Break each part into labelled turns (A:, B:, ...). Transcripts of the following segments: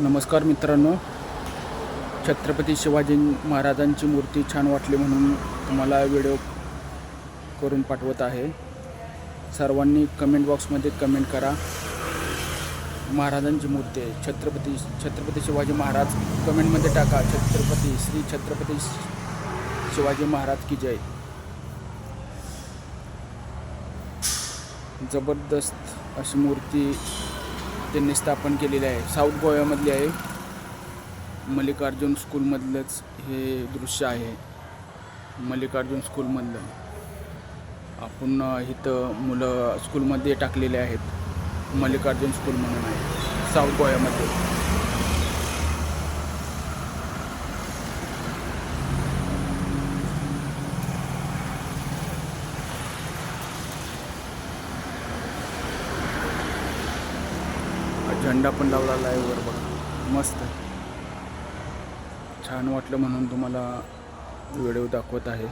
A: नमस्कार मित्रांनो. छत्रपती शिवाजी महाराजांची मूर्ती छान वाटली म्हणून तुम्हाला व्हिडिओ करून पाठवत आहे. सर्वांनी कमेंट बॉक्समध्ये कमेंट करा. महाराजांची मूर्ती आहे. छत्रपती छत्रपती शिवाजी महाराज कमेंटमध्ये टाका. छत्रपती श्री छत्रपती शिवाजी महाराज की जय. जबरदस्त अशी मूर्ती त्यांनी स्थापन केलेली आहे. साऊथ गोव्यामधली आहे. मल्लिकार्जुन स्कूलमधलंच हे दृश्य आहे. मल्लिकार्जुन स्कूलमधलं. आपण इथं मुलं स्कूलमध्ये टाकलेले आहेत. मल्लिकार्जुन स्कूल म्हणून आहे. साऊथ गोव्यामध्ये. झेंडा पण लावला आहे वर बघा. मस्त. छान वाटलं म्हणून तुम्हाला व्हिडिओ दाखवत आहे.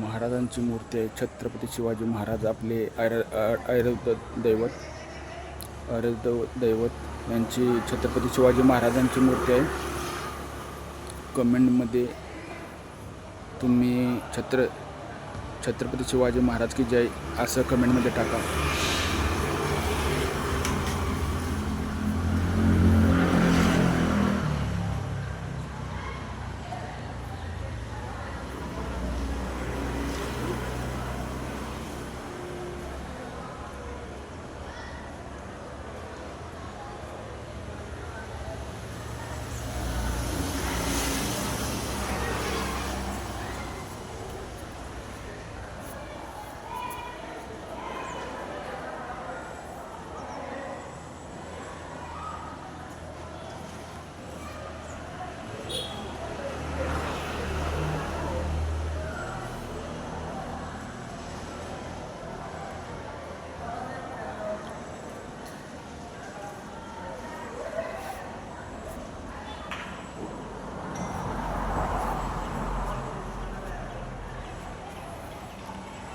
A: महाराजांची मूर्ती आहे. छत्रपती शिवाजी महाराज आपले आयर आयुर्द दैवत आयुर्द दैवत यांची छत्रपती शिवाजी महाराजांची मूर्ती आहे. कमेंटमध्ये तुम्ही छत्र छत्रपती शिवाजी महाराज की जय असं कमेंटमध्ये टाका.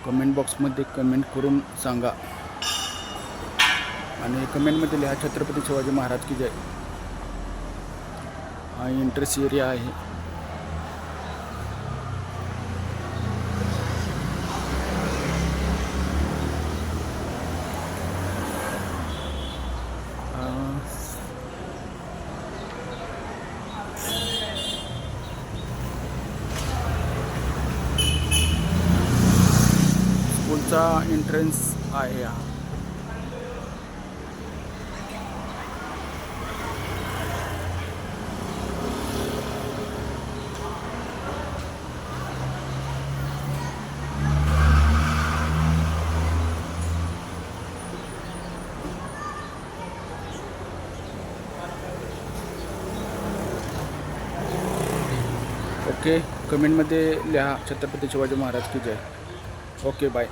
A: कमेंट बॉक्समध्ये कमेंट करून सांगा. आणि कमेंटमध्ये लिहा छत्रपती शिवाजी महाराज की जय. हा इंटरेस्ट एरिया आहे. चा एंट्रन्स आहे हा. ओके कमेंटमध्ये लिहा छत्रपती शिवाजी महाराज की जय. Okay bye